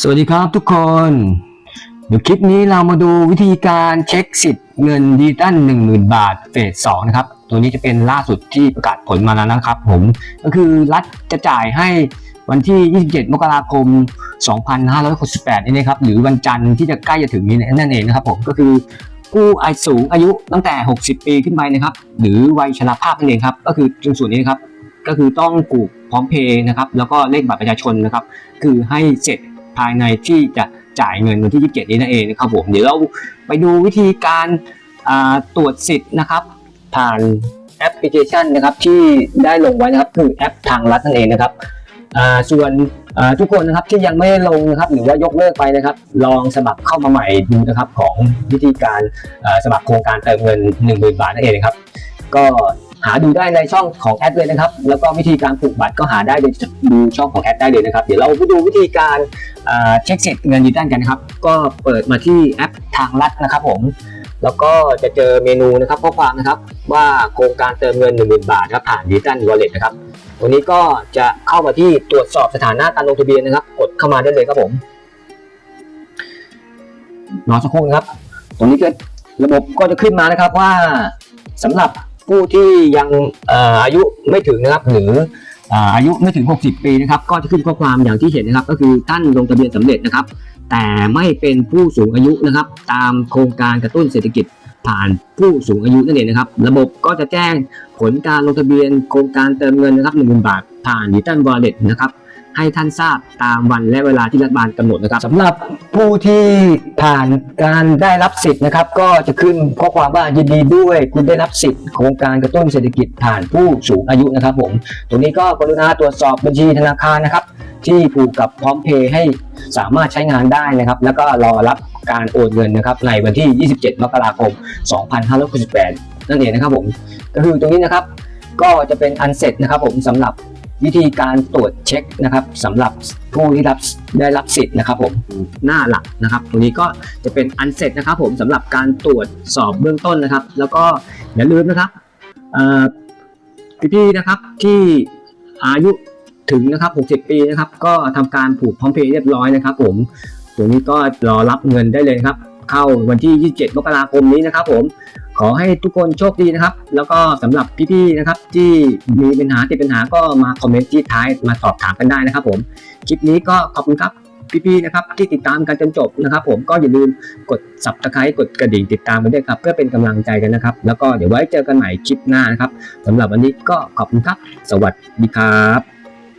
สวัสดีครับทุกคน เดี๋ยวคลิปนี้เรามาดูวิธีการเช็คสิทธิ์เงินดิจิตอล10,000 บาทเฟสสองนะครับ ตัวนี้จะเป็นล่าสุดที่ประกาศผลมาแล้วนะครับผม ก็คือรัฐจะจ่ายให้วันที่ 27 มกราคม 2568 นี่นะครับ หรือวันจันทร์ที่จะใกล้จะถึงนี้นั่นเองนะครับผม ก็คือผู้อายุสูงอายุตั้งแต่ 60 ปีขึ้นไปนะครับ หรือวัยชราภาพนั่นเองครับ ก็คือตรงส่วนนี้นะครับ ก็คือต้องปลูกพร้อมเพย์นะครับ แล้วก็เลขบัตรประชาชนนะครับ คือให้เสร็จ ภายในที่จะจ่ายเงินวันที่ 27 นี้นั่นเองนะครับผมเดี๋ยวเราไปดูวิธีการาตรวจสิทธิ์นะครับ ผ่านแอปพลิเคชันนะครับที่ได้ลงไว้นะครับคือแอปทางรัฐนั่นเองนะครับส่วนทุกคนนะครับที่ยังไม่ได้ลงนะครับหรือว่ายกเลิกไปนะครับ ลองสมัครเข้ามาใหม่ดูนะครับของวิธีการสมัครโครงการเติมเงิน 10,000 บาทนั่นเองนะครับ ก็ หาดูได้ในช่องของแอดเลยนะครับ แล้วก็วิธีการผูกบัตรก็หาได้โดยดูช่องของแอดได้เลยนะครับ เดี๋ยวเราไปดูวิธีการเช็คเสร็จเงินดิจิตอลกันนะครับ ก็เปิดมาที่แอปทางรัฐนะครับผม แล้วก็จะเจอเมนูนะครับข้อความนะครับว่าโครงการเติมเงิน 10,000 บาทครับผ่านดิจิตอลวอลเล็ตนะครับตรงนี้ก็จะเข้ามาที่ตรวจสอบสถานะการลงทะเบียนนะครับ กดเข้ามาได้เลยครับผมรอสักครู่นะครับ ตรงนี้ก็ระบบก็จะขึ้นมานะครับว่าสำหรับ ผู้ที่ยังอายุไม่ถึงนะครับหรืออายุไม่ถึง 60 ปีนะครับ ก็จะขึ้นข้อความอย่างที่เห็นนะครับ ก็คือท่านลงทะเบียนสำเร็จนะครับ แต่ไม่เป็นผู้สูงอายุนะครับ ตามโครงการกระตุ้นเศรษฐกิจผ่านผู้สูงอายุนั่นเองนะครับ ระบบก็จะแจ้งผลการลงทะเบียนโครงการเติมเงินนะครับ1,000บาทผ่านดิจิตอลวอลเล็ตนะครับ ให้ท่านทราบตามวันและเวลาที่รัฐบาลกำหนดนะครับ สำหรับผู้ที่ผ่านการได้รับสิทธิ์นะครับ ก็จะขึ้นข้อความว่ายินดีด้วยคุณได้รับสิทธิ์โครงการกระตุ้นเศรษฐกิจผ่านผู้สูงอายุนะครับผมตรงนี้ก็กรุณาตรวจสอบบัญชีธนาคารนะครับ ที่ผูกกับพร้อมเพย์ให้สามารถใช้งานได้นะครับ แล้วก็รอรับการโอนเงินนะครับในวันที่ 27 มกราคม 2568 นั่นเองนะครับผมก็คือตรงนี้นะครับก็จะเป็นอันเสร็จนะครับผมสำหรับ วิธีการตรวจเช็คนะครับสำหรับผู้ที่รับได้รับสิทธิ์นะครับผมหน้าหลักนะครับตรงนี้ก็จะเป็นอันเสร็จนะครับผมสำหรับการตรวจสอบเบื้องต้นนะครับ แล้วก็อย่าลืมนะครับพี่ๆนะครับที่อายุถึงนะครับ 60 ปีนะครับ ก็ทำการผูกพร้อมเพย์เรียบร้อยนะครับ ผมตรงนี้ก็รอรับเงินได้เลยครับ เข้าวันที่ 27 มกราคมนี้นะครับ ผม ขอให้ทุกคนโชคดีนะครับ แล้วก็สำหรับพี่ๆนะครับ ที่มีปัญหาติดปัญหาก็มาคอมเมนต์ที่ท้ายมาสอบถามกันได้นะครับ ผมคลิปนี้ก็ขอบคุณครับพี่ๆนะครับที่ติดตามกันจนจบนะครับ ผมก็อย่าลืมกด subscribe กดกระดิ่งติดตามกันด้วยครับ เพื่อเป็นกำลังใจกันนะครับ แล้วก็เดี๋ยวไว้เจอกันใหม่คลิปหน้านะครับสำหรับวันนี้ก็ขอบคุณครับ สวัสดีครับ